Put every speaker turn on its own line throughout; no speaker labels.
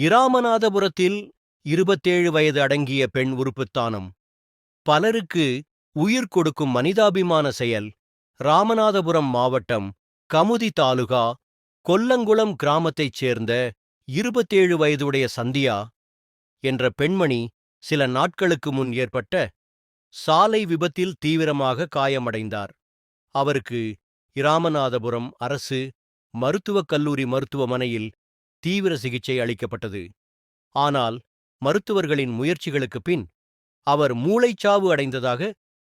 இராமநாதபுரத்தில் இருபத்தேழு வயது அடங்கிய பெண் உறுப்புத்தானம். பலருக்கு உயிர் கொடுக்கும் மனிதாபிமான செயல் ராமநாதபுரம் மாவட்டம் கமுதி தாலுகா கொல்லங்குளம் கிராமத்தைச் சேர்ந்த இருபத்தேழு வயதுடைய சந்தியா என்ற பெண்மணி சில நாட்களுக்கு முன் ஏற்பட்ட சாலை விபத்தில் தீவிரமாக காயமடைந்தார். அவருக்கு இராமநாதபுரம் அரசு மருத்துவக் கல்லூரி மருத்துவமனையில் தீவிர சிகிச்சை அளிக்கப்பட்டது. ஆனால் மருத்துவர்களின் முயற்சிகளுக்குப் பின் அவர் மூளைச்சாவு அடைந்ததாக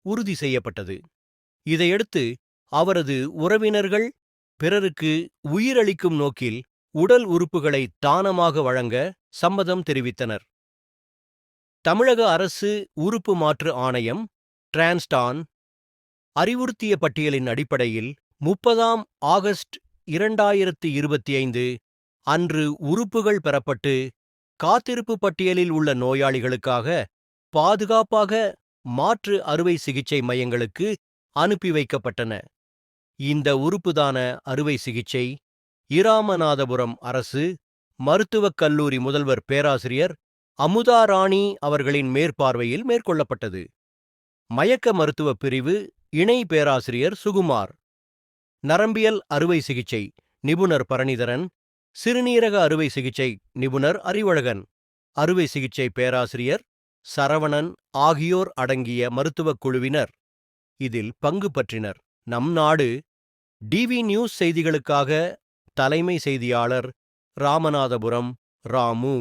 உறுதி செய்யப்பட்டது. இதையடுத்து அவரது உறவினர்கள் பிறருக்கு உயிரளிக்கும் நோக்கில் உடல் உறுப்புகளை தானமாக வழங்க சம்மதம் தெரிவித்தனர். தமிழக அரசு உறுப்பு மாற்று ஆணையம் டிரான்ஸ்டான் அறிவுறுத்திய பட்டியலின் அடிப்படையில் முப்பதாம் ஆகஸ்ட் இரண்டாயிரத்தி இருபத்தி ஐந்து அன்று உறுப்புகள் பெறப்பட்டு காத்திருப்பு பட்டியலில் உள்ள நோயாளிகளுக்காக பாதுகாப்பாக மாற்று அறுவை சிகிச்சை மையங்களுக்கு அனுப்பி வைக்கப்பட்டன. இந்த உறுப்புதான அறுவை சிகிச்சை இராமநாதபுரம் அரசு மருத்துவக் கல்லூரி முதல்வர் பேராசிரியர் அமுதா ராணி அவர்களின் மேற்பார்வையில் மேற்கொள்ளப்பட்டது. மயக்க மருத்துவ பிரிவு இணை பேராசிரியர் சுகுமார். நரம்பியல் அறுவை சிகிச்சை நிபுணர் பரணிதரன் சிறுநீரக அறுவை சிகிச்சை நிபுணர் அறிவழகன். அறுவை சிகிச்சை பேராசிரியர் சரவணன் ஆகியோர் அடங்கிய மருத்துவக் குழுவினர். இதில் பங்கு பற்றினர். நம் நாடு டிவி நியூஸ் செய்திகளுக்காக தலைமை செய்தியாளர் ராமநாதபுரம் ராமு.